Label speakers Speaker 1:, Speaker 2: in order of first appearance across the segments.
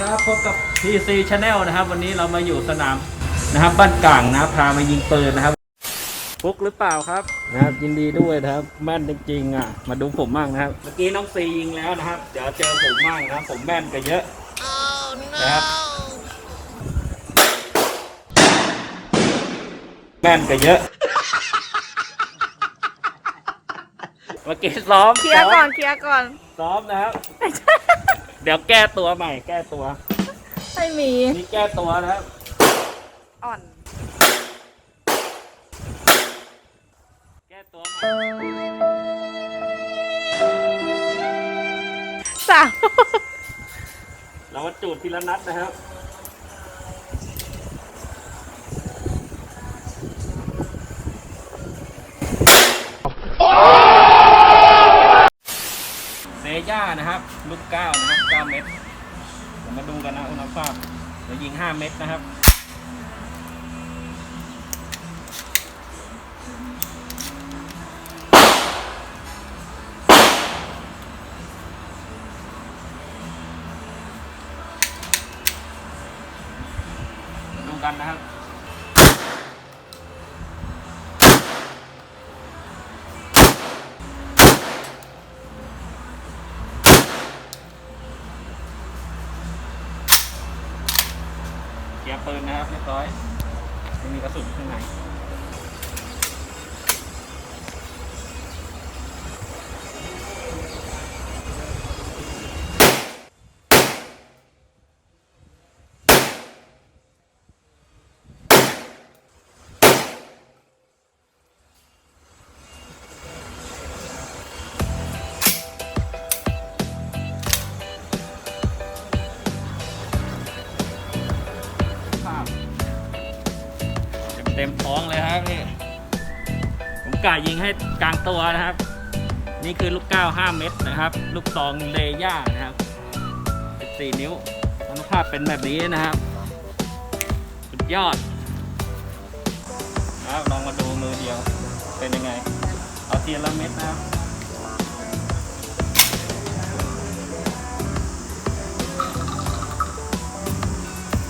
Speaker 1: วัสดีครับพบกับ PC Channel นะครับ วันนี้เรามาอยู่สนามนะครับ บ้านกลางนะครับพามายิงปืนนะครับฟุกหรือเปล่าครับนะครับ ยินดีด้วยนะครับแม่นจริงๆอะ มาดูผมมั่งนะครับ เมื่อกี้น้องซียิงแล้วนะครับ เดี๋ยวเจอผมมั่งนะครับ ผมแม่นกันเยอะนะครับแม่นกันเยอะ เมื่อกี้ซ้อม
Speaker 2: เคลียร์ก่อนเคลียร์ก่อน
Speaker 1: ซ้อมนะครับ เดี๋ยวแก้ตัวใหม่ แก้ตัว
Speaker 2: ไม่มี
Speaker 1: นี่แก้ตัวนะครับ
Speaker 2: อ่อน
Speaker 1: แก้ตัวใหม่
Speaker 2: สาม
Speaker 1: เรามาจูดทีละนัดนะครับ นะครับ ลูกเก้านะครับเก้าเม็ดเดี๋ยวมาดูกันนะอุณภูมิเดี๋ยวยิงห้าเม็ดนะครับดูกันนะครับ ยาปืนนะครับเรียบร้อยไม่มีกระสุนข้างใน ต็มๆท้องเลยครับนี่ผมกะยิงให้กลางตัวนะครับ นี่คือลูกเก้า5เม็ดนะครับ ลูกซองเลย่านะครับ14นิ้วอนุภาพเป็นแบบนี้นะครับ สุดยอดนะครับลองมาดูมือเดียว เป็นยังไง เอาทีละเม็ดนะครับ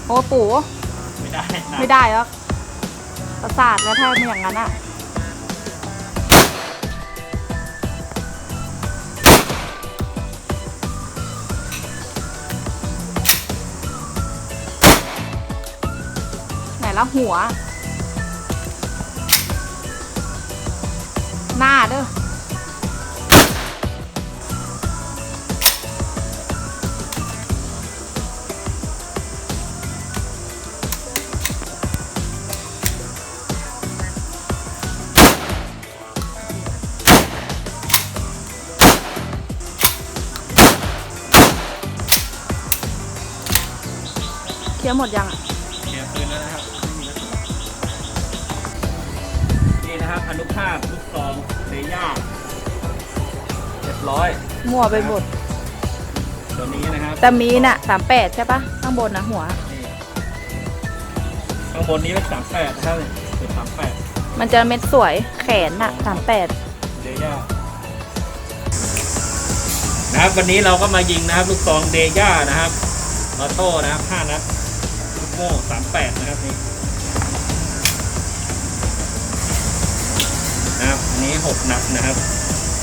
Speaker 2: โอ้ปู่
Speaker 1: ไม่ได้นะ
Speaker 2: ไม่ได้แล้ว ประสาทแล้วถ้าม่อย่างนั้นอะไหนละหัว หน้าเด้อ เคลียร์หมดยังอะ
Speaker 1: เขียนปืนแล้วนะครับไม่มีกระสุนนี่นะครับอนุภาพลูกซองเลย่าเรียบร้อย
Speaker 2: มั่วไปหมด
Speaker 1: ตัวนี้นะครับ
Speaker 2: แต่มีน่ะสามแปดใช่ปะข้างบนนะหัว
Speaker 1: นี่ข้างบนนี้เป็นสามแปดนะครับเป็นสามแปด
Speaker 2: มันจะเม็ดสวยแขนน่ะสามแปด
Speaker 1: เดย่านะครับวันนี้เราก็มายิงนะครับลูกซองเดย่านะครับออโต้นะครับห้านัดลูก โม่สามแปดนะครับนี่นะครับอันนี้หกนัดนะครับ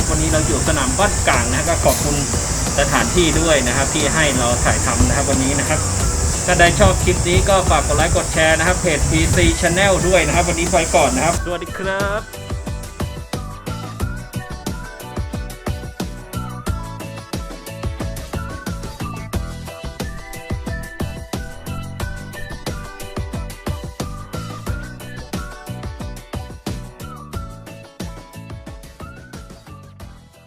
Speaker 1: วันนี้เราอยู่สนามบ้านกลางนะก็ขอบคุณสถานที่ด้วยนะครับ ที่ให้เราถ่ายทำนะครับวันนี้นะครับ ถ้าใดชอบคลิปนี้ก็ฝากกดไลค์กดแชร์นะครับเพจ PC Channel ด้วยนะครับ วันนี้ไปก่อนนะครับ สวัสดีครับ